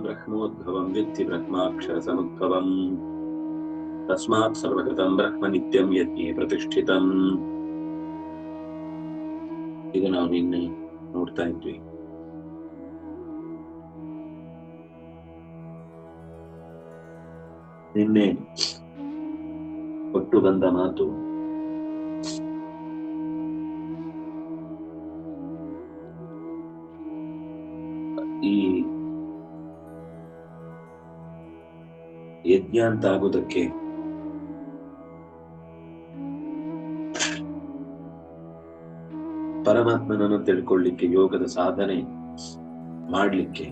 ಬ್ರಹ್ಮೋದ್ಭವಂ ವಿತ್ತಿ ಬ್ರಹ್ಮಾಕ್ಷರಸನುದ್ಭವಂ ತಸ್ಮಾತ್ ಸರ್ವಗತಂ ಬ್ರಹ್ಮ ನಿತ್ಯಂ ಯಜ್ಞೆ ಪ್ರತಿಷ್ಠಿತಂ ಈಗ ನಾವು ನಿನ್ನೆ ನೋಡ್ತಾ ಇದ್ವಿ. ನಿನ್ನೆ ಒಟ್ಟು ಬಂದ ಮಾತು ಯಜ್ಞ ಅಂತ ಆಗೋದಕ್ಕೆ. ಪರಮಾತ್ಮನನ್ನು ತಿಳ್ಕೊಳ್ಳಿಕ್ಕೆ ಯೋಗದ ಸಾಧನೆ ಮಾಡಲಿಕ್ಕೆ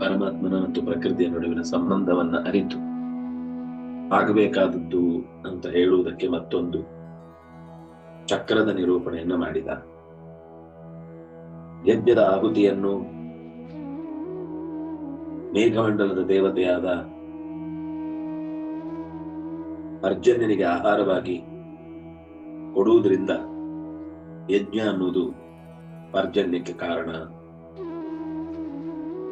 ಪರಮಾತ್ಮನ ಮತ್ತು ಪ್ರಕೃತಿಯ ನಡುವಿನ ಸಂಬಂಧವನ್ನ ಅರಿತು. ಆಗಬೇಕಾದದ್ದು ಅಂತ ಹೇಳುವುದಕ್ಕೆ ಮತ್ತೊಂದು ಚಕ್ರದ ನಿರೂಪಣೆಯನ್ನ ಮಾಡಿದ. ಯಜ್ಞದ ಆಹುತಿಯನ್ನು ಮೇಘಮಂಡಲದ ದೇವತೆಯಾದ ಪರ್ಜನ್ಯನಿಗೆ ಆಹಾರವಾಗಿ ಕೊಡುವುದರಿಂದ ಯಜ್ಞ ಅನ್ನುವುದು ಪರ್ಜನ್ಯಕ್ಕೆ ಕಾರಣ.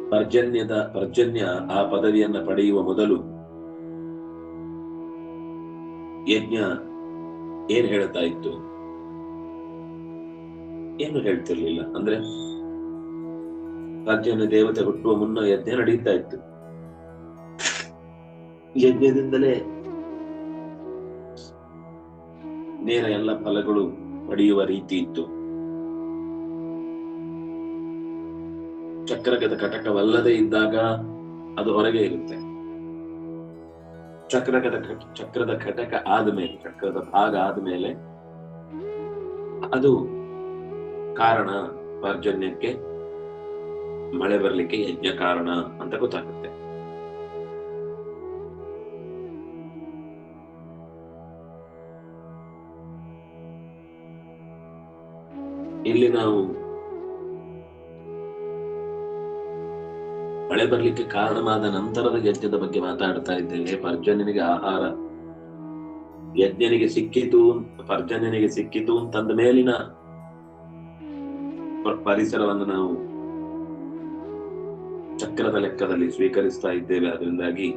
ಪರ್ಜನ್ಯದ, ಪರ್ಜನ್ಯ ಆ ಪದವಿಯನ್ನ ಪಡೆಯುವ ಮೊದಲು ಯಜ್ಞ ಏನ್ ಹೇಳ್ತಾ ಇತ್ತು? ಏನು ಹೇಳ್ತಿರ್ಲಿಲ್ಲ. ಅಂದ್ರೆ ಪರ್ಜನ್ಯ ದೇವತೆ ಹುಟ್ಟುವ ಮುನ್ನ ಯಜ್ಞ ನಡೀತಾ ಇತ್ತು. ಯಜ್ಞದಿಂದಲೇ ನೇರ ಎಲ್ಲ ಫಲಗಳು ಪಡೆಯುವ ರೀತಿ ಇತ್ತು. ಚಕ್ರಗದ ಕಟಕವಲ್ಲದೆ ಇದ್ದಾಗ ಅದು ಹೊರಗೆ ಇರುತ್ತೆ. ಚಕ್ರಗದ ಚಕ್ರದ ಘಟಕ ಆದ್ಮೇಲೆ ಚಕ್ರದ ಭಾಗ ಆದ್ಮೇಲೆ ಅದು ಕಾರಣ ಪರ್ಜನ್ಯಕ್ಕೆ ಮಳೆ ಬರ್ಲಿಕ್ಕೆ ಯಜ್ಞ ಕಾರಣ ಅಂತ ಗೊತ್ತಾಗುತ್ತೆ. ಇಲ್ಲಿ ನಾವು ಮಳೆ ಬರ್ಲಿಕ್ಕೆ ಕಾರಣವಾದ ನಂತರದ ಯಜ್ಞದ ಬಗ್ಗೆ ಮಾತಾಡ್ತಾ ಇದ್ದೇವೆ. ಪರ್ಜನ್ಯನಿಗೆ ಆಹಾರ, ಯಜ್ಞನಿಗೆ ಸಿಕ್ಕಿತು ಪರ್ಜನ್ಯನಿಗೆ ಸಿಕ್ಕಿತು ಅಂತಂದ ಮೇಲಿನ ಪರಿಸರವನ್ನು ನಾವು ಚಕ್ರದ ಲೆಕ್ಕದಲ್ಲಿ ಸ್ವೀಕರಿಸ್ತಾ ಇದ್ದೇವೆ. ಅದರಿಂದಾಗಿ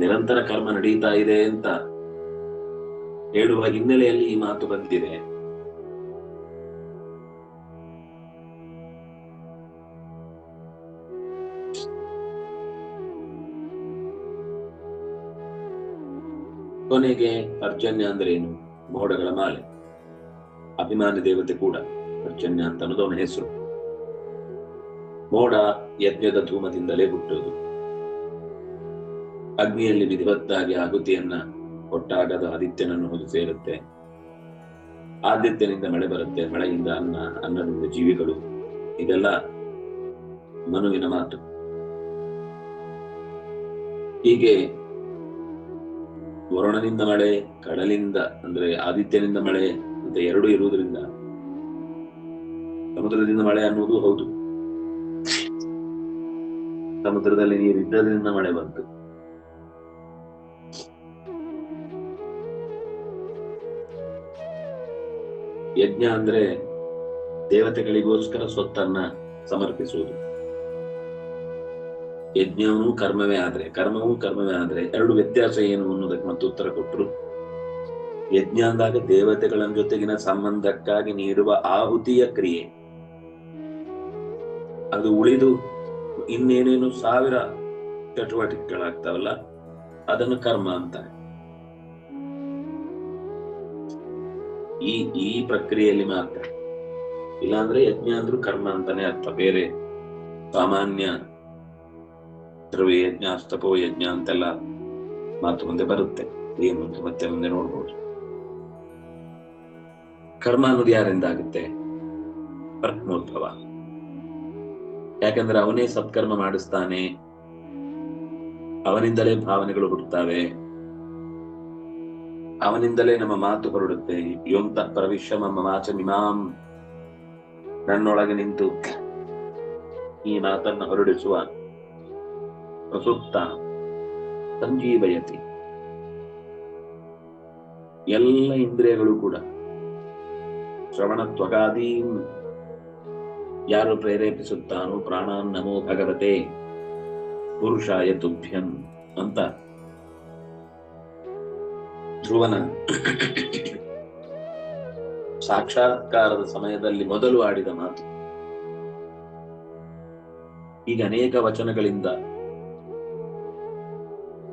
ನಿರಂತರ ಕರ್ಮ ನಡೀತಾ ಇದೆ ಅಂತ ಹೇಳುವ ಹಿನ್ನೆಲೆಯಲ್ಲಿ ಈ ಮಾತು ಬಂದಿದೆ. ಕೊನೆಗೆ ಪರ್ಜನ್ಯ ಅಂದ್ರೆ ಏನು ಮೋಡಗಳ ಮಾಲೆ. ಅಭಿಮಾನಿ ದೇವತೆ ಕೂಡ ಪರ್ಜನ್ಯ ಅಂತ ಅನ್ನೋದು ಹೆಸರು. ಮೋಡ ಯಜ್ಞದ ಧೂಮದಿಂದಲೇ ಹುಟ್ಟೋದು ಅಗ್ನಿಯಲ್ಲಿ ವಿಧಿವತ್ತಾಗಿ ಆಹುತಿಯನ್ನ ಕೊಟ್ಟಾಗದ ಆದಿತ್ಯನನ್ನು ಹೋಗಿ ಸೇರುತ್ತೆ. ಆದಿತ್ಯನಿಂದ ಮಳೆ ಬರುತ್ತೆ. ಮಳೆಯಿಂದ ಅನ್ನ, ಅನ್ನದಿಂದ ಜೀವಿಗಳು. ಇದೆಲ್ಲ ಮನುವಿನ ಮಾತು. ಹೀಗೆ ವರುಣನಿಂದ ಮಳೆ ಕಡಲಿಂದ ಅಂದ್ರೆ ಆದಿತ್ಯನಿಂದ ಮಳೆ ಅಂತ ಎರಡು ಇರುವುದರಿಂದ. ಸಮುದ್ರದಿಂದ ಮಳೆ ಅನ್ನುವುದು ಹೌದು. ಸಮುದ್ರದಲ್ಲಿ ನೀರಿದ್ದರಿಂದ ಮಳೆ ಬಂತು. ಯಜ್ಞ ಅಂದ್ರೆ ದೇವತೆಗಳಿಗೋಸ್ಕರ ಸ್ವತ್ತನ್ನ ಸಮರ್ಪಿಸುವುದು. ಯಜ್ಞವೂ ಕರ್ಮವೇ ಆದ್ರೆ, ಕರ್ಮವೂ ಕರ್ಮವೇ ಆದ್ರೆ ಎರಡು ವ್ಯತ್ಯಾಸ ಏನು ಅನ್ನೋದಕ್ಕೆ ಮತ್ತೆ ಉತ್ತರ ಕೊಟ್ಟರು ಯಜ್ಞ ಅಂದಾಗ ದೇವತೆಗಳ ಜೊತೆಗಿನ ಸಂಬಂಧಕ್ಕಾಗಿ ನೀಡುವ ಆಹುತಿಯ ಕ್ರಿಯೆ. ಅದು ಉಳಿದು ಇನ್ನೇನೇನು ಸಾವಿರ ಚಟುವಟಿಕೆಗಳಾಗ್ತಾವಲ್ಲ, ಅದನ್ನು ಕರ್ಮ ಅಂತಾರೆ. ಈ ಈ ಪ್ರಕ್ರಿಯೆಯಲ್ಲಿ ಮಾತ್ರ. ಇಲ್ಲಾಂದ್ರೆ ಯಜ್ಞ ಅಂದ್ರೂ ಕರ್ಮ ಅಂತಾನೆ ಅರ್ಥ. ಬೇರೆ ಸಾಮಾನ್ಯ ದ್ರವ್ಯ ಯಜ್ಞ ಅಸ್ತಪೋ ಯಜ್ಞ ಅಂತೆಲ್ಲ ಮಾತು ಮುಂದೆ ಬರುತ್ತೆ. ಏನು ಮತ್ತೆ ಮುಂದೆ ನೋಡ್ಬೋದು. ಕರ್ಮ ಅನ್ನೋದು ಯಾರಿಂದ ಆಗುತ್ತೆ ಬ್ರಹ್ಮೋದ್ಭವ ಯಾಕಂದ್ರೆ ಅವನೇ ಸತ್ಕರ್ಮ ಮಾಡಿಸ್ತಾನೆ. ಅವನಿಂದಲೇ ಭಾವನೆಗಳು ಹುಟ್ಟುತ್ತವೆ. ಅವನಿಂದಲೇ ನಮ್ಮ ಮಾತು ಹೊರಡುತ್ತೆ. ಯೋಂತ ಪ್ರವಿಶ್ಯ ಮಮ್ಮ ವಾಚ ಮಿಮಾಂ ನನ್ನೊಳಗೆ ನಿಂತು ಈ ಮಾತನ್ನು ಹೊರಡಿಸುವ ಪ್ರಸುಪ್ತ ಸಂಜೀವಯತಿ ಎಲ್ಲ ಇಂದ್ರಿಯಗಳು ಕೂಡ ಶ್ರವಣ ತ್ವಗಾದೀನ್ ಯಾರು ಪ್ರೇರೇಪಿಸುತ್ತಾನೋ ಪ್ರಾಣಾನ್ ನಮೋ ಭಗವತೆ ಪುರುಷಾಯ ತುಭ್ಯಂ ಅಂತ ಧ್ರುವನ ಸಾಕ್ಷಾತ್ಕಾರದ ಸಮಯದಲ್ಲಿ ಮೊದಲು ಆಡಿದ ಮಾತು. ಈಗ ಅನೇಕ ವಚನಗಳಿಂದ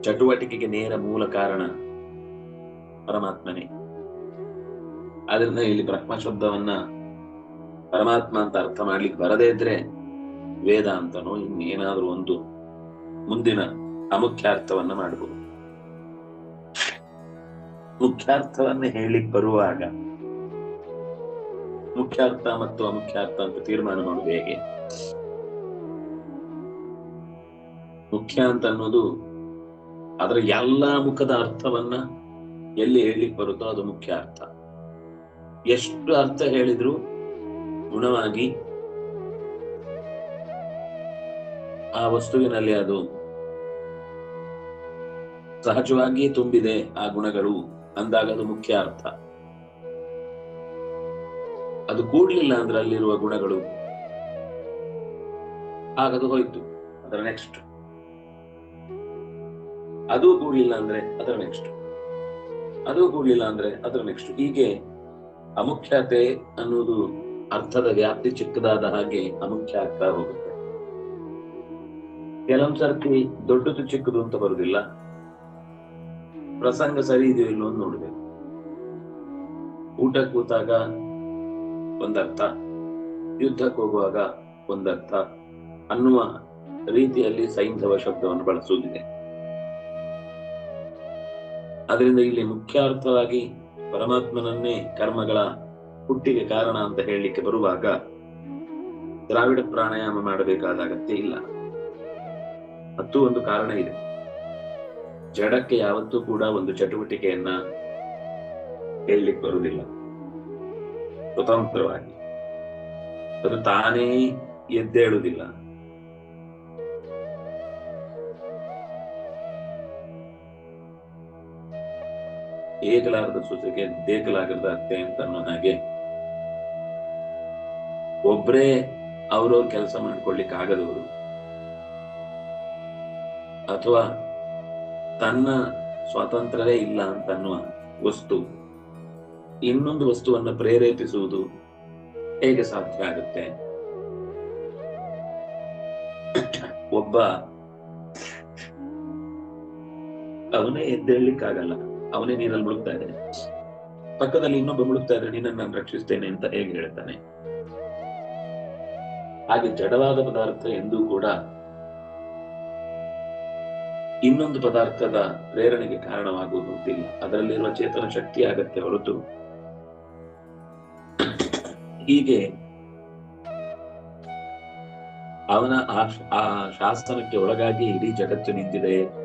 ಚಟುವಟಿಕೆಗೆ ನೇರ ಮೂಲ ಕಾರಣ ಪರಮಾತ್ಮನೇ. ಆದ್ರಿಂದ ಇಲ್ಲಿ ಬ್ರಹ್ಮ ಶಬ್ದವನ್ನ ಪರಮಾತ್ಮ ಅಂತ ಅರ್ಥ ಮಾಡ್ಲಿಕ್ಕೆ ಬರದೇ ಇದ್ರೆ ವೇದ ಅಂತನೋ ಇನ್ನೇನಾದ್ರೂ ಒಂದು ಮುಂದಿನ ಅಮುಖ್ಯಾರ್ಥವನ್ನ ಮಾಡಬಹುದು ಮುಖ್ಯಾರ್ಥವನ್ನ ಹೇಳಿಕ್ ಬರುವಾಗ ಮುಖ್ಯಾರ್ಥ ಮತ್ತು ಅಮುಖ್ಯಾರ್ಥ ಅಂತ ತೀರ್ಮಾನ ಮಾಡುವುದು ಹೇಗೆ? ಮುಖ್ಯ ಅಂತ ಅನ್ನೋದು ಅದರ ಎಲ್ಲಾ ಮುಖದ ಅರ್ಥವನ್ನ ಎಲ್ಲಿ ಹೇಳಲಿಕ್ಕೆ ಬರುತ್ತೋ ಅದು ಮುಖ್ಯ ಅರ್ಥ. ಎಷ್ಟು ಅರ್ಥ ಹೇಳಿದ್ರು ಗುಣವಾಗಿ ಆ ವಸ್ತುವಿನಲ್ಲಿ ಅದು ಸಹಜವಾಗಿ ತುಂಬಿದೆ ಆ ಗುಣಗಳು ಅಂದಾಗ ಅದು ಮುಖ್ಯ ಅರ್ಥ. ಅದು ಕೂಡ್ಲಿಲ್ಲ ಅಂದ್ರೆ ಅಲ್ಲಿರುವ ಗುಣಗಳು. ಆಗದು ಹೋಯ್ತು. ಅದರ ನೆಕ್ಸ್ಟ್ ಅದು ಕೂಡ್ಲಿಲ್ಲ ಅಂದ್ರೆ ಅದರ ನೆಕ್ಸ್ಟ್ ಅದು ಕೂಡ್ಲಿಲ್ಲ ಅಂದ್ರೆ ಅದರ ನೆಕ್ಸ್ಟ್ ಹೀಗೆ ಅಮುಖ್ಯತೆ ಅನ್ನೋದು ಅರ್ಥದ ವ್ಯಾಪ್ತಿ ಚಿಕ್ಕದಾದ ಹಾಗೆ ಅಮುಖ್ಯ ಆಗ್ತಾ ಹೋಗುತ್ತೆ. ಸರ್ತಿ ದೊಡ್ಡದು ಚಿಕ್ಕದು ಅಂತ ಬರುದಿಲ್ಲ ಪ್ರಸಂಗ ಸರಿ ಇದೆಯೋ ಇಲ್ಲೋ ಅಂತ ನೋಡ್ಬೇಕು. ಊಟ ಕೂತಾಗ ಒಂದರ್ಥ, ಯುದ್ಧಕ್ಕೆ ಹೋಗುವಾಗ ಒಂದರ್ಥ ಅನ್ನುವ ರೀತಿಯಲ್ಲಿ ಸೈಂಧವ ಶಬ್ದವನ್ನು ಬಳಸುವುದಿದೆ. ಅದರಿಂದ ಇಲ್ಲಿ ಮುಖ್ಯ ಅರ್ಥವಾಗಿ ಪರಮಾತ್ಮನನ್ನೇ ಕರ್ಮಗಳ ಹುಟ್ಟಿಗೆ ಕಾರಣ ಅಂತ ಹೇಳಲಿಕ್ಕೆ ಬರುವಾಗ ದ್ರಾವಿಡ ಪ್ರಾಣಾಯಾಮ ಮಾಡಬೇಕಾದ ಅಗತ್ಯ ಇಲ್ಲ. ಮತ್ತು ಒಂದು ಕಾರಣ ಇದೆ. ಜಡಕ್ಕೆ ಯಾವತ್ತೂ ಕೂಡ ಒಂದು ಚಟುವಟಿಕೆಯನ್ನ ಹೇಳಲಿಕ್ಕೆ ಬರುವುದಿಲ್ಲ. ಸ್ವತಂತ್ರವಾಗಿ. ಅದು ತಾನೇ ಎದ್ದೇಳುವುದಿಲ್ಲ. ಏಕಲಾರದ ಸೂಚಕ್ಕೆ ದೇಕಲಾಗದ ಅತ್ತೆ ಅಂತ ಅನ್ನೋ ಹಾಗೆ ಒಬ್ರೇ ಅವ್ರವ್ರ ಕೆಲಸ ಮಾಡ್ಕೊಳ್ಲಿಕ್ಕೆ ಆಗದವರು ಅಥವಾ ತನ್ನ ಸ್ವಾತಂತ್ರ್ಯವೇ ಇಲ್ಲ ಅಂತ ಅನ್ನುವ ವಸ್ತು, ಇನ್ನೊಂದು ವಸ್ತುವನ್ನು ಪ್ರೇರೇಪಿಸುವುದು ಹೇಗೆ ಸಾಧ್ಯ ಆಗುತ್ತೆ? ಒಬ್ಬ ಅವನೇ ಎದ್ದೇಳಲಿಕ್ಕಾಗಲ್ಲ. ಅವನೇ ನೀರಲ್ಲಿ ಮುಳುಗ್ತಾ ಇದ್ದಾನೆ. ಪಕ್ಕದಲ್ಲಿ ಇನ್ನೊಬ್ಬ ಮುಳುಗ್ತಾ ಇದ್ರೆ ನಿನ್ನನ್ನು ನಾನು ರಕ್ಷಿಸ್ತೇನೆ ಅಂತ ಹೇಗೆ ಹೇಳ್ತಾನೆ? ಹಾಗೆ ಜಡವಾದ ಪದಾರ್ಥ ಎಂದೂ ಕೂಡ ಇನ್ನೊಂದು ಪದಾರ್ಥದ ಪ್ರೇರಣೆಗೆ ಕಾರಣವಾಗುವುದು ಅಂತಿಲ್ಲ ಅದರಲ್ಲಿರುವ ಚೇತನ ಶಕ್ತಿ ಆಗತ್ತೆ ಹೊರತು ಹೀಗೆ ಅವನ ಆ ಆ ಶಾಸನಕ್ಕೆ ಒಳಗಾಗಿ ಇಡೀ ಜಗತ್ತು ನಿಂತಿದೆ.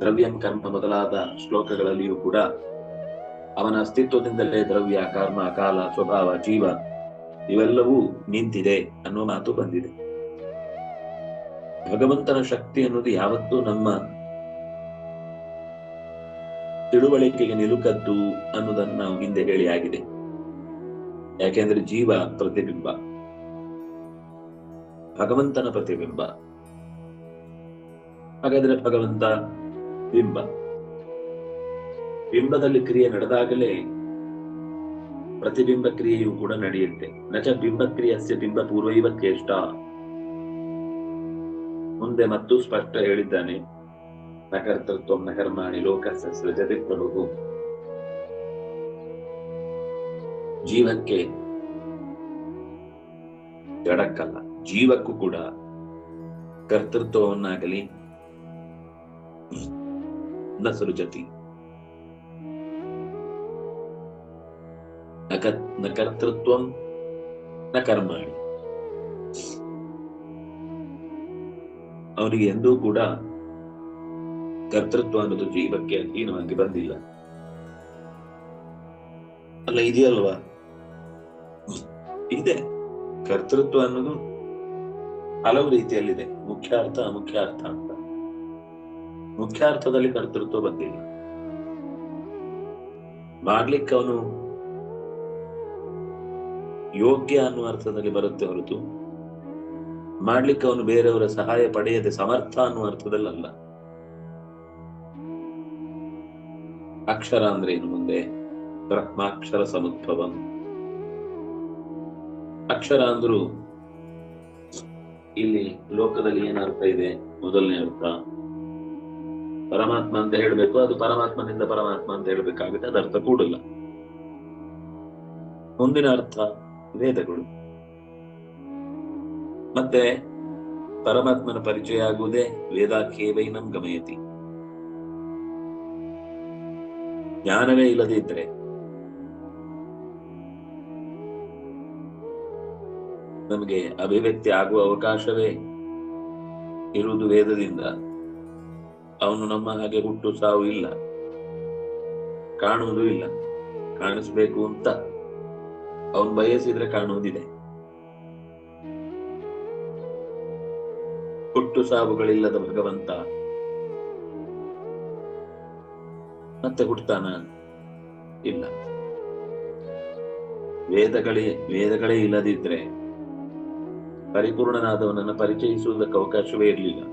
ದ್ರವ್ಯಂ ಕರ್ಮ ಮೊದಲಾದ ಶ್ಲೋಕಗಳಲ್ಲಿಯೂ ಕೂಡ ಅವನ ಅಸ್ತಿತ್ವದಿಂದಲೇ ದ್ರವ್ಯ, ಕರ್ಮ, ಕಾಲ, ಸ್ವಭಾವ, ಜೀವ ಇವೆಲ್ಲವೂ ನಿಂತಿದೆ ಅನ್ನುವ ಮಾತು ಬಂದಿದೆ. ಭಗವಂತನ ಶಕ್ತಿ ಅನ್ನೋದು ಯಾವತ್ತೂ ನಮ್ಮ ತಿಳುವಳಿಕೆಗೆ ನಿಲುಕದ್ದು ಅನ್ನೋದನ್ನು ನಾವು ಹಿಂದೆ ಹೇಳಿ ಆಗಿದೆ. ಯಾಕೆಂದ್ರೆ ಜೀವ ಪ್ರತಿಬಿಂಬ. ಭಗವಂತನ ಪ್ರತಿಬಿಂಬ. ಹಾಗಾದ್ರೆ ಭಗವಂತ ಬಿಂಬ. ಬಿಂಬದಲ್ಲಿ ಕ್ರಿಯೆ ನಡೆದಾಗಲೇ ಪ್ರತಿಬಿಂಬ ಕ್ರಿಯೆಯು ಕೂಡ ನಡೆಯುತ್ತೆ. ನಚ ಬಿಂಬ ಕ್ರಿಯಸ್ಯ ಬಿಂಬ ಪೂರ್ವೈವ ಚೇಷ್ಟ ಮುಂದೆ ಮತ್ತು ಸ್ಪಷ್ಟ ಹೇಳಿದ್ದಾನೆ. ನಕರ್ತೃತ್ವ ನಕರ್ಮಾಣಿ ಲೋಕಸ್ಯ ಸೃಜತೆ ಪ್ರಭು ಜೀವಕ್ಕೆ ಜಡಕ್ಕಲ್ಲ. ಜೀವಕ್ಕೂ ಕೂಡ ಕರ್ತೃತ್ವವನ್ನಾಗಲಿ ನ ಸೃಜತಿ ನ ಕ- ನ ಕರ್ತೃತ್ವಂ ನ ಕರ್ಮಾಣಿ. ಅವನಿಗೆ ಎಂದೂ ಕೂಡ ಕರ್ತೃತ್ವ ಅನ್ನೋದು ಜೀವಕ್ಕೆ ಅಧೀನವಾಗಿ ಬಂದಿಲ್ಲ. ಅಲ್ಲ, ಇದೆಯಲ್ವಾ? ಇದೆ. ಕರ್ತೃತ್ವ ಅನ್ನೋದು ಹಲವು ರೀತಿಯಲ್ಲಿದೆ. ಮುಖ್ಯ ಅರ್ಥ ಅಮುಖ್ಯ ಅರ್ಥ ಮುಖ್ಯ ಅರ್ಥದಲ್ಲಿ ಕರ್ತೃತ್ವ ಬಂದಿಲ್ಲ. ಮಾಡ್ಲಿಕ್ಕೆ ಅವನು ಯೋಗ್ಯ ಅನ್ನುವ ಅರ್ಥದಲ್ಲಿ ಬರುತ್ತೆ ಹೊರತು, ಮಾಡ್ಲಿಕ್ಕೆ ಅವನು ಬೇರೆಯವರ ಸಹಾಯ ಪಡೆಯದೆ ಸಮರ್ಥ ಅನ್ನುವ ಅರ್ಥದಲ್ಲಲ್ಲ. ಅಕ್ಷರ ಅಂದ್ರೆ ಇನ್ನು ಮುಂದೆ ಬ್ರಹ್ಮಾಕ್ಷರ ಸಮುದ್ಭವಂ. ಅಕ್ಷರ ಅಂದ್ರು ಇಲ್ಲಿ ಲೋಕದಲ್ಲಿ ಏನರ್ಥ ಇದೆ? ಮೊದಲನೇ ಅರ್ಥ. ಪರಮಾತ್ಮ ಅಂತ ಹೇಳ್ಬೇಕು, ಅದು ಪರಮಾತ್ಮನಿಂದ ಪರಮಾತ್ಮ ಅಂತ ಹೇಳ್ಬೇಕಾಗುತ್ತೆ, ಅದು ಅರ್ಥ ಕೂಡಲ್ಲ. ಮುಂದಿನ ಅರ್ಥ ವೇದಗಳು. ಮತ್ತೆ ಪರಮಾತ್ಮನ ಪರಿಚಯ ಆಗುವುದೇ ವೇದಾಖ್ಯೇವೈನಂ ಗಮಯತಿ. ಜ್ಞಾನವೇ ಇಲ್ಲದೆ ಇದ್ರೆ ನಮಗೆ ಅಭಿವ್ಯಕ್ತಿ ಆಗುವ ಅವಕಾಶವೇ ಇರುವುದು ವೇದದಿಂದ. ಅವನು ನಮ್ಮ ಹಾಗೆ ಹುಟ್ಟು ಸಾವು ಇಲ್ಲ. ಕಾಣುವುದು ಇಲ್ಲ. ಕಾಣಿಸ್ಬೇಕು ಅಂತ ಅವನು ಬಯಸಿದ್ರೆ ಕಾಣುವುದಿದೆ. ಹುಟ್ಟು ಸಾವುಗಳಿಲ್ಲದ ಭಗವಂತ ಮತ್ತೆ ಹುಟ್ಟತಾನ ಇಲ್ಲ. ವೇದಗಳೇ ವೇದಗಳೇ ಇಲ್ಲದಿದ್ರೆ ಪರಿಪೂರ್ಣನಾದವನನ್ನು ಪರಿಚಯಿಸುವುದಕ್ಕೆ ಅವಕಾಶವೇ ಇರಲಿಲ್ಲ.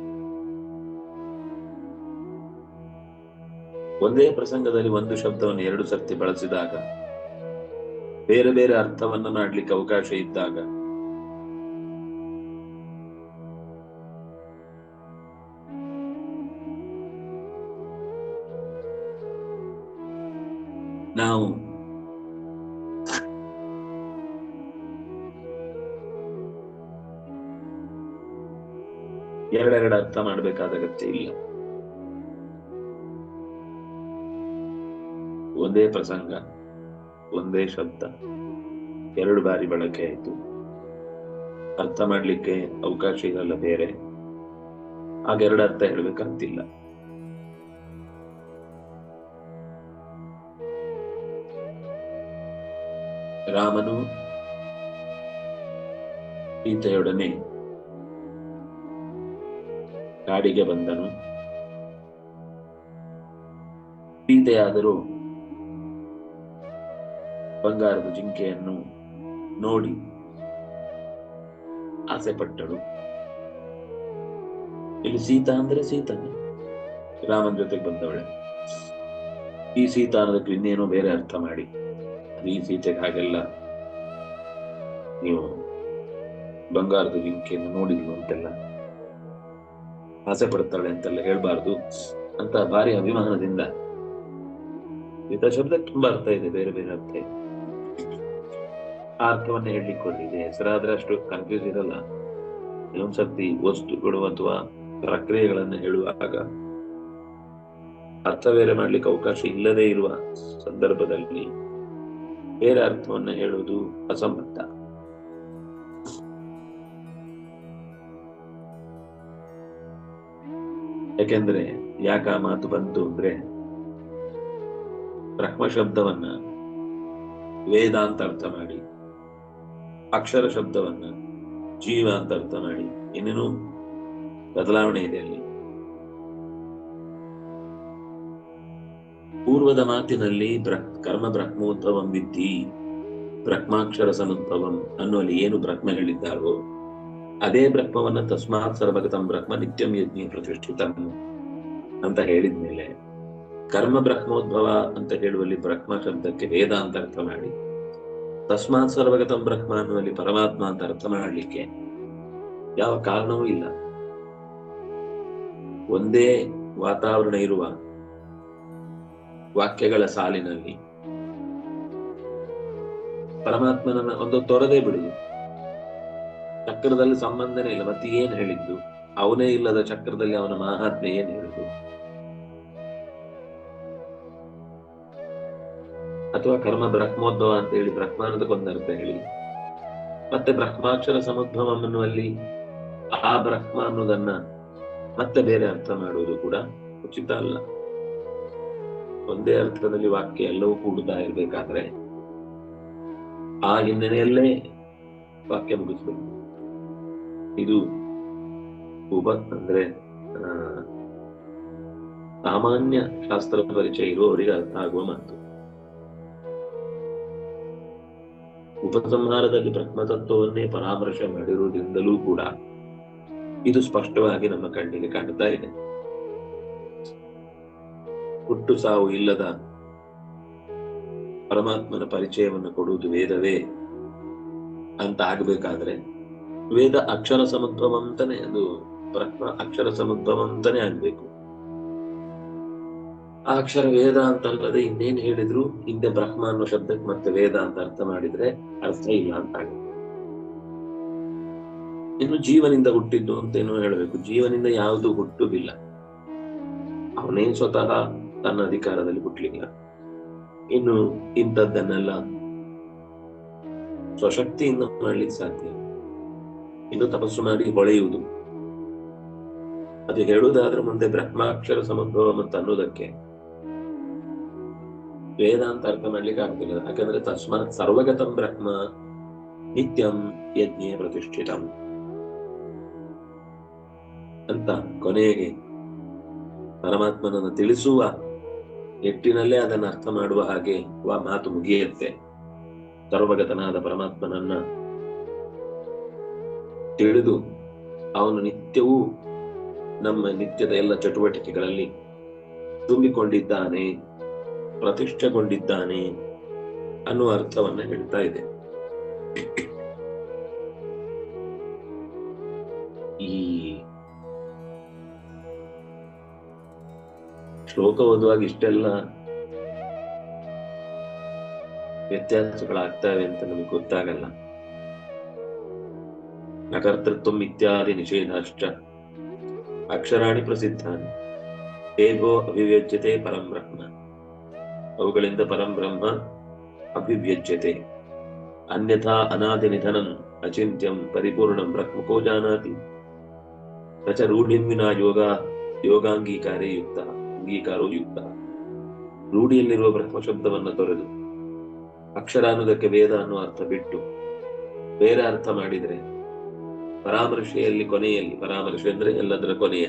ಒಂದೇ ಪ್ರಸಂಗದಲ್ಲಿ ಒಂದು ಶಬ್ದವನ್ನು ಎರಡು ಸರ್ತಿ ಬಳಸಿದಾಗ, ಬೇರೆ ಬೇರೆ ಅರ್ಥವನ್ನು ಮಾಡಲಿಕ್ಕೆ ಅವಕಾಶ ಇದ್ದಾಗ. ನಾವು ಎರಡೆರಡು ಅರ್ಥ ಮಾಡಬೇಕಾದ ಅಗತ್ಯ ಇಲ್ಲ. ಒಂದೇ ಪ್ರಸಂಗ, ಒಂದೇ ಶಬ್ದ, ಎರಡು ಬಾರಿ ಬಳಕೆ ಆಯಿತು. ಅರ್ಥ ಮಾಡ್ಲಿಕ್ಕೆ ಅವಕಾಶ ಇರಲ್ಲ ಬೇರೆ. ಹಾಗೆರಡು ಅರ್ಥ ಹೇಳ್ಬೇಕಂತಿಲ್ಲ. ರಾಮನು ಸೀತೆಯೊಡನೆ ಕಾಡಿಗೆ ಬಂದನು. ಸೀತೆಯಾದರೂ ಬಂಗಾರದ ಜಿಂಕೆಯನ್ನು ನೋಡಿ ಆಸೆ ಪಟ್ಟಳು ಇಲ್ಲಿ ಸೀತಾ ಅಂದ್ರೆ ಸೀತಾನೆ? ರಾಮನ ಜೊತೆಗೆ ಬಂದವಳೆ. ಈ ಸೀತಾ ಅನ್ನೋದಕ್ಕೆ ಇನ್ನೇನೋ ಬೇರೆ ಅರ್ಥ ಮಾಡಿ. ಈ ಸೀತೆಗೆ ಹಾಗೆಲ್ಲ. ನೀವು ಬಂಗಾರದ ಜಿಂಕೆಯನ್ನು ನೋಡಿದ್ಲು ಅಂತೆಲ್ಲ. ಆಸೆ ಪಡ್ತಾಳೆ ಅಂತೆಲ್ಲ ಹೇಳ್ಬಾರ್ದು ಅಂತ ಭಾರಿ ಅಭಿಮಾನದಿಂದ. ಇಂಥ ಶಬ್ದ ತುಂಬಾ ಅರ್ಥ ಇದೆ, ಬೇರೆ ಬೇರೆ ಅರ್ಥ ಇದೆ. ಆ ಅರ್ಥವನ್ನ ಹೇಳಲಿಕ್ಕೆ ಹೊರಟಿದೆ ಹೆಸರಾದ್ರೆ ಅಷ್ಟು ಕನ್ಫ್ಯೂಸ್ ಇರಲ್ಲ. ಇನ್ನೊಂದ್ಸರ್ತಿ ವಸ್ತುಗಳು ಅಥವಾ ಪ್ರಕ್ರಿಯೆಗಳನ್ನು ಹೇಳುವಾಗ ಅರ್ಥ ಬೇರೆ ಮಾಡ್ಲಿಕ್ಕೆ ಅವಕಾಶ ಇಲ್ಲದೆ ಇರುವ ಸಂದರ್ಭದಲ್ಲಿ ಬೇರೆ ಅರ್ಥವನ್ನ ಹೇಳುವುದು ಅಸಮರ್ಥ. ಯಾಕೆಂದ್ರೆ ಯಾಕ ಆ ಮಾತು ಬಂತು ಅಂದ್ರೆ ಬ್ರಹ್ಮ ಶಬ್ದವನ್ನ ವೇದಾಂತ ಅರ್ಥ ಮಾಡಿ ಅಕ್ಷರ ಶಬ್ದವನ್ನ ಜೀವ ಅಂತ ಅರ್ಥ ಮಾಡಿ. ಇನ್ನೇನು ಬದಲಾವಣೆ ಇದೆ ಅಲ್ಲಿ? ಪೂರ್ವದ ಮಾತಿನಲ್ಲಿ ಕರ್ಮ ಬ್ರಹ್ಮೋದ್ಭವಂ ವಿದ್ಧಿ, ಬ್ರಹ್ಮಾಕ್ಷರ ಸಮುದ್ಭವಂ ಅನ್ನುವಲ್ಲಿ ಏನು ಬ್ರಹ್ಮ ಹೇಳಿದ್ದಾರೋ, ಅದೇ ಬ್ರಹ್ಮವನ್ನ ತಸ್ಮಾತ್ ಸರ್ವಗತಂ ಬ್ರಹ್ಮ ನಿತ್ಯಂ ಯಜ್ಞ ಪ್ರತಿಷ್ಠಿತಂ ಅಂತ ಹೇಳಿದ್ಮೇಲೆ ಕರ್ಮ ಬ್ರಹ್ಮೋದ್ಭವ ಅಂತ ಹೇಳುವಲ್ಲಿ ಬ್ರಹ್ಮ ಶಬ್ದಕ್ಕೆ ವೇದ ಅಂತ ಅರ್ಥ ಮಾಡಿ. ತಸ್ಮಾತ್ ಸರ್ವಗತಂ ಬ್ರಹ್ಮ ಅನ್ನುವಲ್ಲಿ ಪರಮಾತ್ಮ ಅಂತ ಅರ್ಥ ಮಾಡಲಿಕ್ಕೆ ಯಾವ ಕಾರಣವೂ ಇಲ್ಲ. ಒಂದೇ ವಾತಾವರಣ ಇರುವ ವಾಕ್ಯಗಳ ಸಾಲಿನಲ್ಲಿ ಪರಮಾತ್ಮನನ್ನ ಒಂದು ತೊರದೆ ಬಿಡುದು ಚಕ್ರದಲ್ಲಿ ಸಂಬಂಧನೇ ಇಲ್ಲ, ಮತ್ತೆ ಏನ್ ಹೇಳಿದ್ದು? ಅವನೇ ಇಲ್ಲದ ಚಕ್ರದಲ್ಲಿ ಅವನ ಮಹಾತ್ಮೆ ಏನ್ ಹೇಳುದು ಅಥವಾ ಕರ್ಮ ಬ್ರಹ್ಮೋದ್ಭವ ಅಂತ ಹೇಳಿ ಬ್ರಹ್ಮ ಅನ್ನೋದಕ್ಕೊಂದು ಅರ್ಥ ಹೇಳಿ. ಮತ್ತೆ ಬ್ರಹ್ಮಾಕ್ಷರ ಸಮುದ್ಭವ ಅನ್ನುವಲ್ಲಿ ಆ ಬ್ರಹ್ಮ ಅನ್ನೋದನ್ನ ಮತ್ತೆ ಬೇರೆ ಅರ್ಥ ಮಾಡುವುದು ಕೂಡ ಉಚಿತ ಅಲ್ಲ. ಒಂದೇ ಅರ್ಥದಲ್ಲಿ ವಾಕ್ಯ ಎಲ್ಲವೂ ಕೂಡುತ್ತಾ ಇರ್ಬೇಕಾದ್ರೆ ಆ ಹಿನ್ನೆಲೆಯಲ್ಲೇ ವಾಕ್ಯ ಮುಗಿಸ್ಬೇಕು. ಇದು ಉಪ ಅಂದ್ರೆ ಸಾಮಾನ್ಯ ಶಾಸ್ತ್ರ ಪರಿಚಯ ಇರುವವರಿಗೆ ಅರ್ಥ ಆಗುವ ಮಾತು. ಉಪಸಂಹಾರದಲ್ಲಿ ಬ್ರಹ್ಮತತ್ವವನ್ನೇ ಪರಾಮರ್ಶೆ ಮಾಡಿರುವುದರಿಂದಲೂ ಕೂಡ ಇದು ಸ್ಪಷ್ಟವಾಗಿ ನಮ್ಮ ಕಣ್ಣಿಗೆ ಕಾಣ್ತಾ ಇದೆ. ಹುಟ್ಟು ಸಾವು ಇಲ್ಲದ ಪರಮಾತ್ಮನ ಪರಿಚಯವನ್ನು ಕೊಡುವುದು ವೇದವೇ ಅಂತ ಆಗಬೇಕಾದ್ರೆ ವೇದ ಅಕ್ಷರ ಸಮುದ್ರವಂತನೇ ಅದು ಬ್ರಹ್ಮ ಅಕ್ಷರ ಸಮುದ್ರವಂತನೇ ಅಂತಾನೆ ಆಗ್ಬೇಕು. ಆ ಅಕ್ಷರ ವೇದ ಅಂತ ಅಲ್ಲದೆ ಇನ್ನೇನ್ ಹೇಳಿದ್ರು? ಹಿಂದೆ ಬ್ರಹ್ಮ ಅನ್ನೋ ಶಬ್ದಕ್ಕೆ ಮತ್ತೆ ವೇದ ಅಂತ ಅರ್ಥ ಮಾಡಿದ್ರೆ ಅರ್ಥ ಇಲ್ಲ ಅಂತ ಆಗುತ್ತೆ. ಇನ್ನು ಜೀವನಿಂದ ಹುಟ್ಟಿದ್ದು ಅಂತೇನೋ ಹೇಳಬೇಕು. ಜೀವನಿಂದ ಯಾವುದು ಹುಟ್ಟುವುದಿಲ್ಲ. ಅವನೇ ಸ್ವತಃ ತನ್ನ ಅಧಿಕಾರದಲ್ಲಿ ಹುಟ್ಟಲಿಲ್ಲ ಇನ್ನು ಇಂಥದ್ದನ್ನೆಲ್ಲ ಸ್ವಶಕ್ತಿಯಿಂದ ಮಾಡ್ಲಿಕ್ಕೆ ಸಾಧ್ಯ ಇನ್ನು ತಪಸ್ಸು ಮಾಡಿ ಹೊಳೆಯುವುದು. ಅದು ಹೇಳುವುದಾದ್ರೆ ಮುಂದೆ ಬ್ರಹ್ಮಾಕ್ಷರ ಸಮುದ್ರವ ಅಂತ ಅನ್ನೋದಕ್ಕೆ ವೇದ ಅಂತ ಅರ್ಥ ಮಾಡ್ಲಿಕ್ಕೆ ಆಗ್ತಿಲ್ಲ. ಯಾಕಂದ್ರೆ ತಸ್ಮಾತ್ ಸರ್ವಗತಂ ಬ್ರಹ್ಮ ನಿತ್ಯಂ ಯಜ್ಞೆ ಪ್ರತಿಷ್ಠಿತಂ ಅಂತ ಕೊನೆಗೆ ಪರಮಾತ್ಮನನ್ನು ತಿಳಿಸುವ ಎಟ್ಟಿನಲ್ಲೇ ಅದನ್ನು ಅರ್ಥ ಮಾಡುವ ಹಾಗೆ ವಾ ಮಾತು ಮುಗಿಯುತ್ತೆ. ಸರ್ವಗತನಾದ ಪರಮಾತ್ಮನನ್ನ ತಿಳಿದು ಅವನು ನಿತ್ಯವೂ ನಮ್ಮ ನಿತ್ಯದ ಎಲ್ಲ ಚಟುವಟಿಕೆಗಳಲ್ಲಿ ತುಂಬಿಕೊಂಡಿದ್ದಾನೆ. ಪ್ರತಿಷ್ಠೆಗೊಂಡಿದ್ದಾನೆ ಅನ್ನುವ ಅರ್ಥವನ್ನ ಹೇಳ್ತಾ ಇದೆ. ಈ ಶ್ಲೋಕ ಓದುವಾಗ ಇಷ್ಟೆಲ್ಲ ವ್ಯತ್ಯಾಸಗಳಾಗ್ತವೆ ಅಂತ ನಮಗೆ ಗೊತ್ತಾಗಲ್ಲ. ನಕರ್ತೃತ್ವ ಇತ್ಯಾದಿ ನಿಷೇಧಾಶ್ಚ. ಅಕ್ಷರಾಣಿ ಪ್ರಸಿದ್ಧಾನಿ. ಏಗೋ ಅಭಿವ್ಯಜ್ಯತೆ ಪರಂ ಅವುಗಳಿಂದ ಪರಂ ಬ್ರಹ್ಮ ಅಭಿವ್ಯಜ್ಯತೆ ಅನ್ಯಥಾ ಅನಾದಿ ನಿಧನಂ ಅಚಿಂತ್ಯಂ ಪರಿಪೂರ್ಣಂ ಬ್ರಹ್ಮಕೋ ಜಾನಾತಿ. ಸಚ ರೂಢಿಂ ಯೋಗ, ಯೋಗಾಂಗೀಕಾರೇ ಯುಕ್ತ, ಅಂಗೀಕಾರೋ ಯುಕ್ತ. ರೂಢಿಯಲ್ಲಿರುವ ಬ್ರಹ್ಮ ಶಬ್ದವನ್ನು ತೊರೆದು ಅಕ್ಷರ ಅನ್ನೋದಕ್ಕೆ ವೇದ ಅನ್ನೋ ಅರ್ಥ ಬಿಟ್ಟು ಬೇರೆ ಅರ್ಥ ಮಾಡಿದರೆ ಪರಾಮರ್ಶೆಯಲ್ಲಿ ಕೊನೆಯಲ್ಲಿ, ಪರಾಮರ್ಶೆ ಅಂದ್ರೆ ಎಲ್ಲದರ ಕೊನೆಯ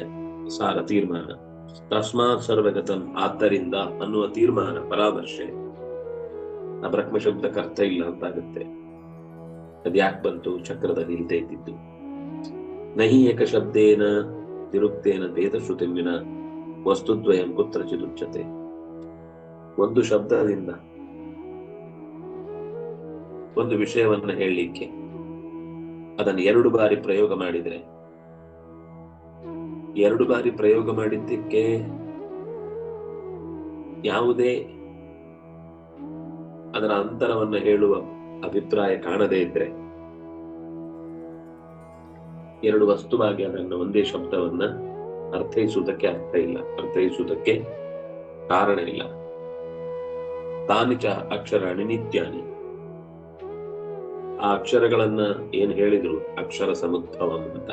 ಸಾರ, ತೀರ್ಮಾನ. ತಸ್ಮಾತ್ ಸರ್ವಗತಂ. ಆದ್ದರಿಂದ ಅನ್ನುವ ತೀರ್ಮಾನ ಪರಾಮರ್ಶೆ. ಆ ಬ್ರಹ್ಮ ಅರ್ಥ ಇಲ್ಲ ಅಂತಾಗುತ್ತೆ. ಅದ್ಯಾಕ್ ಬಂತು? ಚಕ್ರದ ನಿಲ್ತೆ ಇದ್ದಿದ್ದು. ನಹಿ ಏಕ ಶಬ್ದೇನ ನಿರುಕ್ತೇನ ವೇದಶ್ರುತಿಂಬಿನ ವಸ್ತುದ್ವಯಂ ಕುತ್ರಚಿದುಚ್ಯತೆ ಒಂದು ಶಬ್ದದಿಂದ ಒಂದು ವಿಷಯವನ್ನ ಹೇಳಲಿಕ್ಕೆ. ಅದನ್ನು ಎರಡು ಬಾರಿ ಪ್ರಯೋಗ ಮಾಡಿದ್ರೆ ಎರಡು ಬಾರಿ ಪ್ರಯೋಗ ಮಾಡಿದ್ದಕ್ಕೆ ಯಾವುದೇ ಅದರ ಅಂತರವನ್ನ ಹೇಳುವ ಅಭಿಪ್ರಾಯ ಕಾಣದೇ ಇದ್ರೆ ಎರಡು ವಸ್ತುವಾಗಿ ಅದನ್ನು ಒಂದೇ ಶಬ್ದವನ್ನ ಅರ್ಥೈಸುವುದಕ್ಕೆ ಅರ್ಥ ಇಲ್ಲ, ಅರ್ಥೈಸುವುದಕ್ಕೆ ಕಾರಣ ಇಲ್ಲ. ತಾನಿಚ ಅಕ್ಷರಾಣಿ ನಿತ್ಯಾನಿ. ಆ ಅಕ್ಷರಗಳನ್ನ ಏನ್ ಹೇಳಿದ್ರು ಅಕ್ಷರ ಸಮುದ್ರವಂ ಅಂತ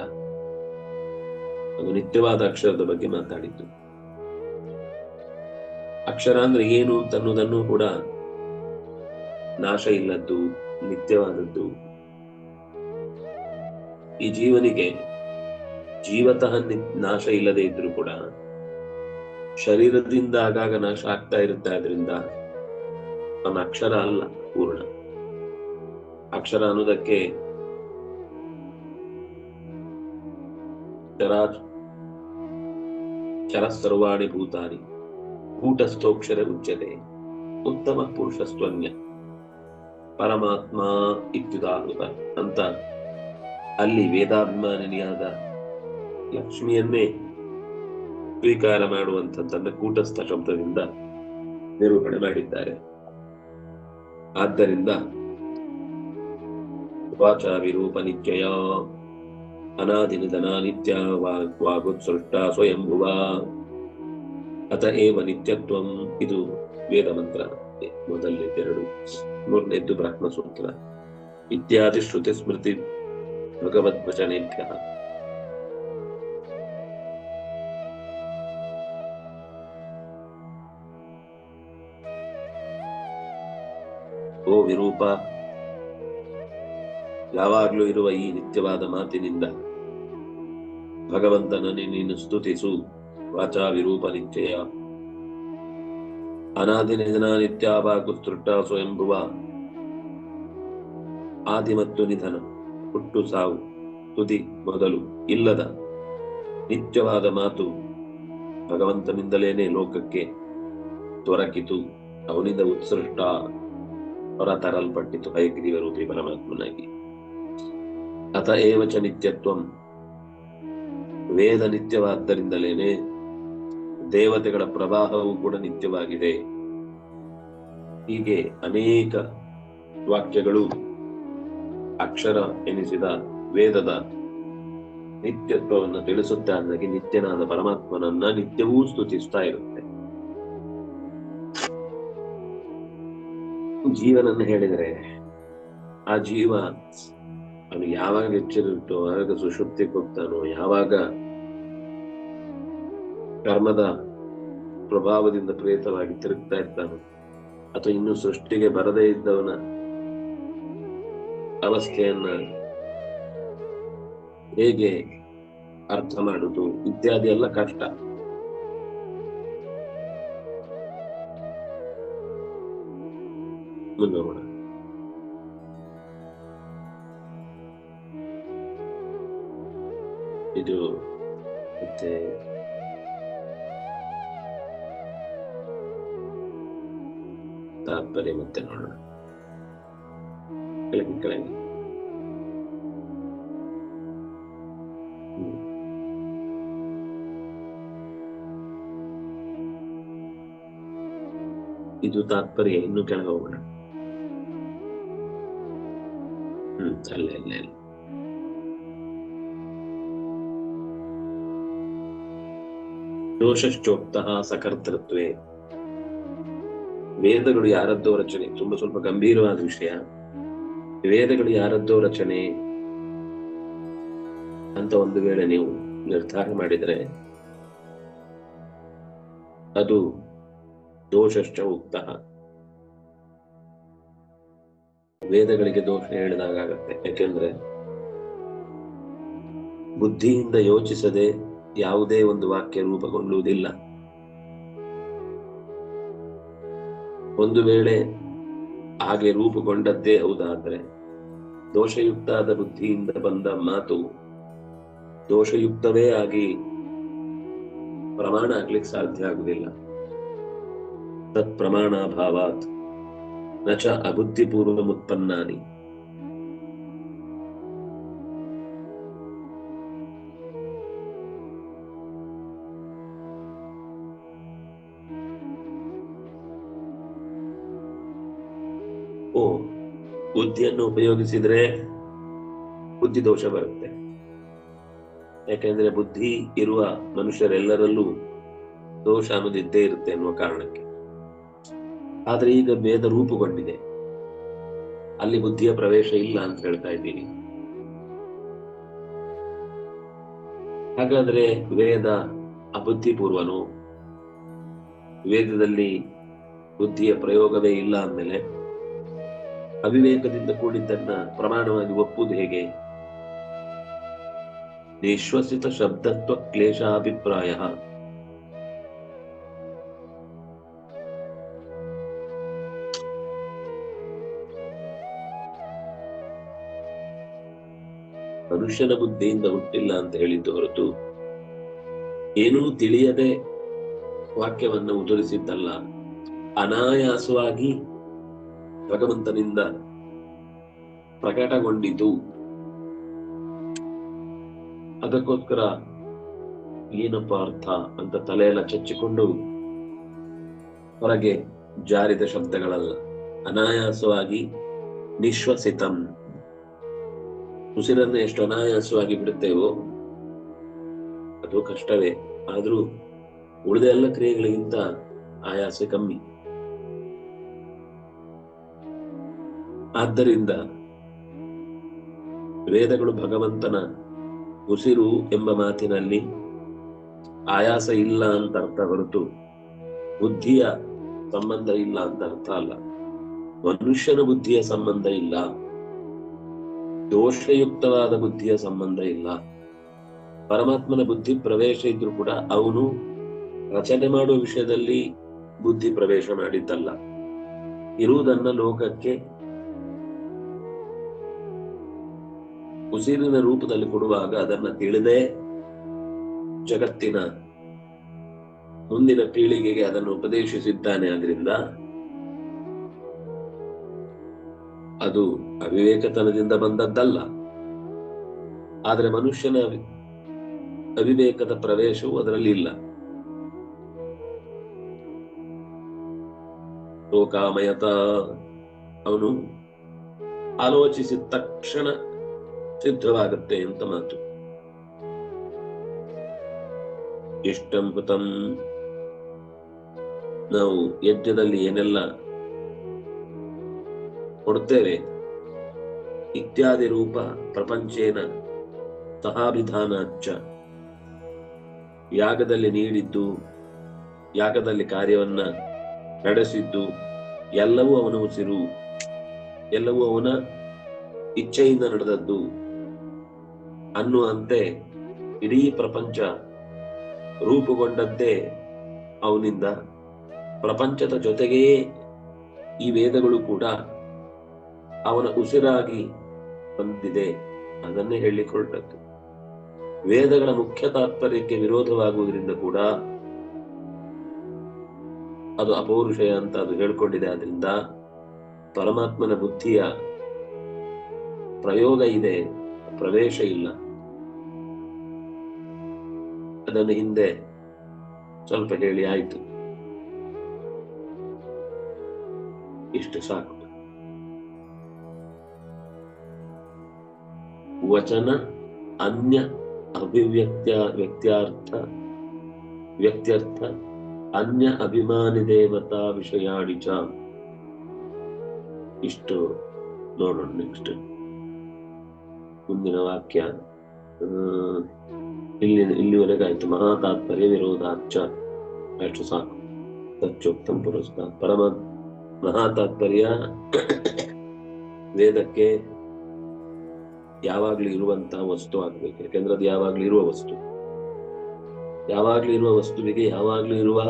ಅದು ನಿತ್ಯವಾದ ಅಕ್ಷರದ ಬಗ್ಗೆ ಮಾತಾಡಿದ್ದು. ಅಕ್ಷರ ಅಂದ್ರೆ ಏನು ಅಂತ ಅನ್ನೋದನ್ನು ಕೂಡ ನಾಶ ಇಲ್ಲದ್ದು, ನಿತ್ಯವಾದದ್ದು. ಈ ಜೀವನಿಗೆ ಜೀವತಃ ನಾಶ ಇಲ್ಲದೆ ಇದ್ರೂ ಕೂಡ ಶರೀರದಿಂದ ಆಗಾಗ ನಾಶ ಆಗ್ತಾ ಇರುತ್ತೆ ಆದ್ರಿಂದ ಅವನ ಅಕ್ಷರ ಅಲ್ಲ ಪೂರ್ಣ. ಅಕ್ಷರ ಅನ್ನೋದಕ್ಕೆ ಚರಾ ಚರ ಸರ್ವಾಣಿ ಭೂತಾನಿ. ಕೂಟಸ್ಥೋಕ್ಷರ ಉಚ್ಯತೆ ಉತ್ತಮ ಪುರುಷಸ್ತ್ವನ್ಯ. ಪರಮಾತ್ಮ ಇತ್ಯುದಾಹುತ. ಅಂತ ಅಲ್ಲಿ ವೇದಾಭಿಮಾನಿನಿಯಾದ ಲಕ್ಷ್ಮಿಯನ್ನೇ ಸ್ವೀಕಾರ ಮಾಡುವಂಥದ್ದನ್ನು ಕೂಟಸ್ಥ ಶಬ್ದದಿಂದ ನಿರೂಪಣೆ ಮಾಡಿದ್ದಾರೆ. ಆದ್ದರಿಂದ ವಾಚ ವಿರೂಪ ನಿತ್ಯಯ. ಅನಾದಿ ನಿಧನ ನಿತ್ಯ ವಾಗುತ್ಸೃಷ್ಟ ಸ್ವಯಂಭುವ ಅತ ಏವ ನಿತ್ಯತ್ವಂ ಇದು ವೇದ ಮಂತ್ರ ಮೊದಲನೇದೆರಡು ಮೂರನೇದ್ದು ಬ್ರಹ್ಮಸೂತ್ರ ಇತ್ಯಾದಿ ಶ್ರುತಿ ಸ್ಮೃತಿ ಭಗವದ್ ವಚನೇಭ್ಯ ಓ ವಿರೂಪ ಯಾವಾಗ್ಲೂ ಇರುವ ಈ ನಿತ್ಯವಾದ ಮಾತಿನಿಂದ ಭಗವಂತನನ್ನು ನೀನು ಸ್ತುತಿಸು. ವಾಚಾ ವಿರೂಪ ನಿತ್ಯ ಅನಾದಿ ನಿಧನ ನಿತ್ಯಾವಾಗು ಸೃಷ್ಟ ಎಂಬುವ ಆದಿ ಮತ್ತು ನಿಧನ. ಹುಟ್ಟು ಸಾವು ತುದಿ ಮೊದಲು ಇಲ್ಲದ ನಿತ್ಯವಾದ ಮಾತು ಭಗವಂತನಿಂದಲೇನೆ ಲೋಕಕ್ಕೆ ದೊರಕಿತು. ಅವನಿಂದ ಉತ್ಸೃಷ್ಟ ಹೊರ ತರಲ್ಪಟ್ಟಿತು ಹೈಗ್ರೀವ ರೂಪಿ ಪರಮಾತ್ಮನಾಗಿ. ಅತ ಏವಚ ನಿತ್ಯತ್ವಂ ವೇದ ನಿತ್ಯವಾದ್ದರಿಂದಲೇನೆ ದೇವತೆಗಳ ಪ್ರವಾಹವು ಕೂಡ ನಿತ್ಯವಾಗಿದೆ. ಹೀಗೆ ಅನೇಕ ವಾಕ್ಯಗಳು ಅಕ್ಷರ ಎನಿಸಿದ ವೇದದ ನಿತ್ಯತ್ವವನ್ನು ತಿಳಿಸುತ್ತೆ ಅಂದಾಗಿ ನಿತ್ಯನಾದ ಪರಮಾತ್ಮನನ್ನ ನಿತ್ಯವೂ ಸ್ತುತಿಸ್ತಾ ಇರುತ್ತೆ. ಜೀವನನ್ನ ಹೇಳಿದರೆ ಆ ಜೀವ ಅವನು ಯಾವಾಗ ಎಚ್ಚರಿರುತ್ತೋ ಯಾವಾಗ ಸುಶುಪ್ತಿ ಕೊಡ್ತಾನೋ ಯಾವಾಗ ಕರ್ಮದ ಪ್ರಭಾವದಿಂದ ಪ್ರೇತವಾಗಿ ತಿರುಗ್ತಾ ಇರ್ತಾನೋ ಅಥವಾ ಇನ್ನು ಸೃಷ್ಟಿಗೆ ಬರದೇ ಇದ್ದವನ ಅವಸ್ಥೆಯನ್ನ ಹೇಗೆ ಅರ್ಥ ಮಾಡುದು, ಇತ್ಯಾದಿ ಎಲ್ಲ ಕಷ್ಟ. ಮುಂದೋಗೋಣ ಇದು ಮತ್ತೆ ತಾತ್ಪರ್ಯ ಮತ್ತೆ ನೋಡೋಣ ಕೆಳಗೆ ಕೆಳಗೆ ಹ್ಮ್. ಇದು ತಾತ್ಪರ್ಯ ಇನ್ನು ಕೆಳಗೆ ಹೋಗೋಣ ಹ್ಮ್ ಅಲ್ಲೇ ಅಲ್ಲೇ ಅಲ್ಲೇ ದೋಷಶ್ಚೋಕ್ತಃ ಸಕರ್ತೃತ್ವೇ ವೇದಗಳು ಯಾರದ್ದೋ ರಚನೆ. ತುಂಬಾ ಸ್ವಲ್ಪ ಗಂಭೀರವಾದ ವಿಷಯ. ವೇದಗಳು ಯಾರದ್ದೋ ರಚನೆ ಅಂತ ಒಂದು ವೇಳೆ ನೀವು ನಿರ್ಧಾರ ಮಾಡಿದರೆ ಅದು ದೋಷಶ್ಚ ಉಕ್ತ. ವೇದಗಳಿಗೆ ದೋಷ ಹೇಳಿದಾಗತ್ತೆ ಯಾಕೆಂದ್ರೆ ಬುದ್ಧಿಯಿಂದ ಯೋಚಿಸದೆ ಯಾವುದೇ ಒಂದು ವಾಕ್ಯ ರೂಪುಗೊಳ್ಳುವುದಿಲ್ಲ. ಒಂದು ವೇಳೆ ಹಾಗೆ ರೂಪುಗೊಂಡದ್ದೇ ಹೌದಾದ್ರೆ ದೋಷಯುಕ್ತಾದ ಬುದ್ಧಿಯಿಂದ ಬಂದ ಮಾತು ದೋಷಯುಕ್ತವೇ ಆಗಿ ಪ್ರಮಾಣ ಆಗ್ಲಿಕ್ಕೆ ಸಾಧ್ಯ ಆಗುದಿಲ್ಲ ತತ್ ಪ್ರಮಾಣಾಭಾವಾತ್ನ ಚ ಅಬುದ್ಧಿಪೂರ್ವಮುತ್ಪನ್ನಾನಿ. ಬುದ್ಧಿಯನ್ನು ಉಪಯೋಗಿಸಿದ್ರೆ ಬುದ್ಧಿ ದೋಷ ಬರುತ್ತೆ. ಯಾಕೆಂದ್ರೆ ಬುದ್ಧಿ ಇರುವ ಮನುಷ್ಯರೆಲ್ಲರಲ್ಲೂ ದೋಷ ಅನ್ನೋದು ಇದ್ದೇ ಇರುತ್ತೆ ಅನ್ನುವ ಕಾರಣಕ್ಕೆ. ಆದ್ರೆ ಈಗ ವೇದ ರೂಪುಗೊಂಡಿದೆ. ಅಲ್ಲಿ ಬುದ್ಧಿಯ ಪ್ರವೇಶ ಇಲ್ಲ ಅಂತ ಹೇಳ್ತಾ ಇದ್ದೀನಿ ಹಾಗಾದ್ರೆ ವೇದ ಅಬುದ್ಧಿಪೂರ್ವನು ವೇದದಲ್ಲಿ ಬುದ್ಧಿಯ ಪ್ರಯೋಗವೇ ಇಲ್ಲ ಅಂದ್ಮೇಲೆ ಅವಿವೇಕದಿಂದ ಕೂಡಿದ್ದನ್ನ ಪ್ರಮಾಣವಾಗಿ ಒಪ್ಪುವುದು ಹೇಗೆ? ನಿಶ್ವಸಿತ ಶಬ್ದತ್ವ ಕ್ಲೇಶಾಭಿಪ್ರಾಯ. ಮನುಷ್ಯನ ಬುದ್ಧಿಯಿಂದ ಹುಟ್ಟಿಲ್ಲ ಅಂತ ಹೇಳಿದ್ದು ಹೊರತು ಏನೂ ತಿಳಿಯದೆ ವಾಕ್ಯವನ್ನು ಉದುರಿಸಿದ್ದಲ್ಲ. ಅನಾಯಾಸವಾಗಿ ಭಗವಂತನಿಂದ ಪ್ರಕಟಗೊಂಡಿತು. ಅದಕ್ಕೋಸ್ಕರ ಏನಪ್ಪ ಅರ್ಥ ಅಂತ ತಲೆಯೆಲ್ಲ ಚಚ್ಚಿಕೊಂಡು ಹೊರಗೆ ಜಾರಿದ ಶಬ್ದಗಳಲ್ಲ. ಅನಾಯಾಸವಾಗಿ ನಿಶ್ವಸಿತಂ. ಉಸಿರನ್ನು ಎಷ್ಟು ಅನಾಯಾಸವಾಗಿ ಬಿಡುತ್ತೇವೋ ಅದು ಕಷ್ಟವೇ. ಆದ್ರೂ ಉಳಿದ ಎಲ್ಲ ಕ್ರಿಯೆಗಳಿಗಿಂತ ಆಯಾಸ ಕಮ್ಮಿ. ಆದ್ದರಿಂದ ವೇದಗಳು ಭಗವಂತನ ಉಸಿರು ಎಂಬ ಮಾತಿನಲ್ಲಿ ಆಯಾಸ ಇಲ್ಲ ಅಂತ ಅರ್ಥ ಹೊರತು ಬುದ್ಧಿಯ ಸಂಬಂಧ ಇಲ್ಲ ಅಂತ ಅರ್ಥ ಅಲ್ಲ. ಮನುಷ್ಯನ ಬುದ್ಧಿಯ ಸಂಬಂಧ ಇಲ್ಲ. ದೋಷಯುಕ್ತವಾದ ಬುದ್ಧಿಯ ಸಂಬಂಧ ಇಲ್ಲ. ಪರಮಾತ್ಮನ ಬುದ್ಧಿ ಪ್ರವೇಶ ಇದ್ರೂ ಕೂಡ ಅವನು ರಚನೆ ಮಾಡುವ ವಿಷಯದಲ್ಲಿ ಬುದ್ಧಿ ಪ್ರವೇಶ ಮಾಡಿದ್ದಲ್ಲ. ಇರುವುದನ್ನ ಲೋಕಕ್ಕೆ ಉಸಿರಿನ ರೂಪದಲ್ಲಿ ಕೊಡುವಾಗ ಅದನ್ನ ತಿಳಿದೇ ಜಗತ್ತಿನ ಮುಂದಿನ ಪೀಳಿಗೆಗೆ ಅದನ್ನು ಉಪದೇಶಿಸಿದ್ದಾನೆ ಆದ್ರಿಂದ ಅದು ಅವಿವೇಕತನದಿಂದ ಬಂದದ್ದಲ್ಲ. ಆದರೆ ಮನುಷ್ಯನ ಅವಿ- ಅವಿವೇಕದ ಪ್ರವೇಶವು ಅದರಲ್ಲಿ ಇಲ್ಲ. ಲೋಕಾಮಯತ ಅವನು ಆಲೋಚಿಸಿದ ತಕ್ಷಣ ಸಿದ್ಧವಾಗುತ್ತೆ ಅಂತ ಮಾತು. ಇಷ್ಟಂ ನಾವು ಯಜ್ಞದಲ್ಲಿ ಏನೆಲ್ಲ ಕೊಡ್ತೇವೆ, ಇತ್ಯಾದಿ ರೂಪ ಪ್ರಪಂಚೇನ ಸಹಾಭಿಧಾನಾಚ. ಯಾಗದಲ್ಲಿ ನೀಡಿದ್ದು, ಯಾಗದಲ್ಲಿ ಕಾರ್ಯವನ್ನ ನಡೆಸಿದ್ದು, ಎಲ್ಲವೂ ಅವನ ಉಸಿರು, ಎಲ್ಲವೂ ಅವನ ಇಚ್ಛೆಯಿಂದ ನಡೆದದ್ದು. ಅನ್ನುವಂತೆ ಇಡೀ ಪ್ರಪಂಚ ರೂಪುಗೊಂಡದ್ದೇ ಅವನಿಂದ ಪ್ರಪಂಚದ ಜೊತೆಗೇ ಈ ವೇದಗಳು ಕೂಡ ಅವನ ಉಸಿರಾಗಿ ಬಂದಿದೆ. ಅದನ್ನೇ ಹೇಳಿಕೊಳ್ಳದ್ದು ವೇದಗಳ ಮುಖ್ಯ ತಾತ್ಪರ್ಯಕ್ಕೆ ವಿರೋಧವಾಗುವುದರಿಂದ ಕೂಡ ಅದು ಅಪೌರುಷಯ ಅಂತ ಅದು ಹೇಳ್ಕೊಂಡಿದೆ. ಆದ್ರಿಂದ ಪರಮಾತ್ಮನ ಬುದ್ಧಿಯ ಪ್ರಯೋಗ ಇದೆ, ಪ್ರವೇಶ ಇಲ್ಲ. ಅದನ್ನು ಹಿಂದೆ ಸ್ವಲ್ಪ ಹೇಳಿ ಆಯ್ತು. ಇಷ್ಟು ಸಾಕು. ವಚನ, ಅನ್ಯ, ಅಭಿವ್ಯಕ್ತ್ಯ, ವ್ಯಕ್ತ್ಯಾರ್ಥ, ವ್ಯಕ್ತ್ಯರ್ಥ, ಅನ್ಯ ಅಭಿಮಾನಿ ದೇವತಾ ವಿಷಯಾಣಿ ಚ. ಇಷ್ಟು ನೋಡೋಣ ನೆಕ್ಸ್ಟ್ ಮುಂದಿನ ವಾಕ್ಯ. ಇಲ್ಲಿ ಇಲ್ಲಿವರೆಗಾಯ್ತು ಮಹಾ ತಾತ್ಪರ್ಯ ವಿರೋಧಾಚ ಅಷ್ಟು ಸಾಕು. ತಚ್ಚೋಕ್ತಂ ಪುರಸ್ಕಾರ ಪರಮ ಮಹಾ ತಾತ್ಪರ್ಯ ವೇದಕ್ಕೆ ಯಾವಾಗ್ಲೂ ಇರುವಂತಹ ವಸ್ತು ಆಗ್ಬೇಕು. ಯಾಕೆಂದ್ರೆ ಅದು ಯಾವಾಗ್ಲೂ ಇರುವ ವಸ್ತು. ಯಾವಾಗ್ಲೂ ಇರುವ ವಸ್ತುವಿಗೆ ಯಾವಾಗ್ಲೂ ಇರುವ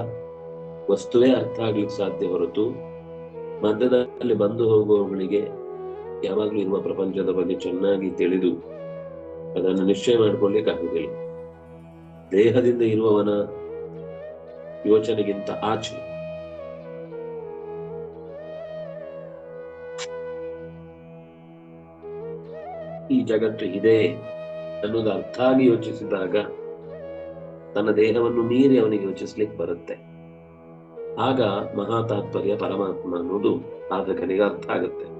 ವಸ್ತುವೇ ಅರ್ಥ ಆಗ್ಲಿಕ್ಕೆ ಸಾಧ್ಯ ಹೊರತು ಮಧ್ಯದಲ್ಲಿ ಬಂದು ಹೋಗುವವಗಳಿಗೆ ಯಾವಾಗ್ಲೂ ಇರುವ ಪ್ರಪಂಚದ ಬಗ್ಗೆ ಚೆನ್ನಾಗಿ ತಿಳಿದು ಅದನ್ನು ನಿಶ್ಚಯ ಮಾಡಿಕೊಳ್ಳಿಕ್ಕಾಗುವುದಿಲ್ಲ ದೇಹದಿಂದ ಇರುವವನ ಯೋಚನೆಗಿಂತ ಆಚೆ. ಈ ಜಗತ್ತು ಇದೆ ಅನ್ನೋದು ಅರ್ಥ ಆಗಿ ಯೋಚಿಸಿದಾಗ ತನ್ನ ದೇಹವನ್ನು ಮೀರಿ ಅವನಿಗೆ ಯೋಚಿಸ್ಲಿಕ್ಕೆ ಬರುತ್ತೆ. ಆಗ ಮಹಾ ತಾತ್ಪರ್ಯ ಪರಮಾತ್ಮ ಅನ್ನೋದು ಸಾಧಕನಿಗೆ ಅರ್ಥ ಆಗುತ್ತೆ.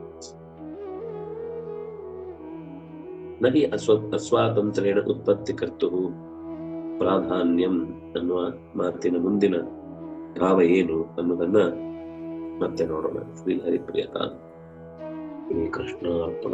ನಹಿ ಅಸ್ವ ಅಸ್ವಾತಂತ್ರ್ಯೇಣ ಉತ್ಪತ್ತಿ ಕರ್ತು ಪ್ರಾಧಾನ್ಯಂ ಅನ್ನುವ ಮಾತಿನ ಮುಂದಿನ ಭಾವ ಏನು ಅನ್ನೋದನ್ನ ಮತ್ತೆ ನೋಡೋಣ. ಶ್ರೀ ಹರಿಪ್ರಿಯತ. ಶ್ರೀ ಕೃಷ್ಣ ಅರ್ಪಣ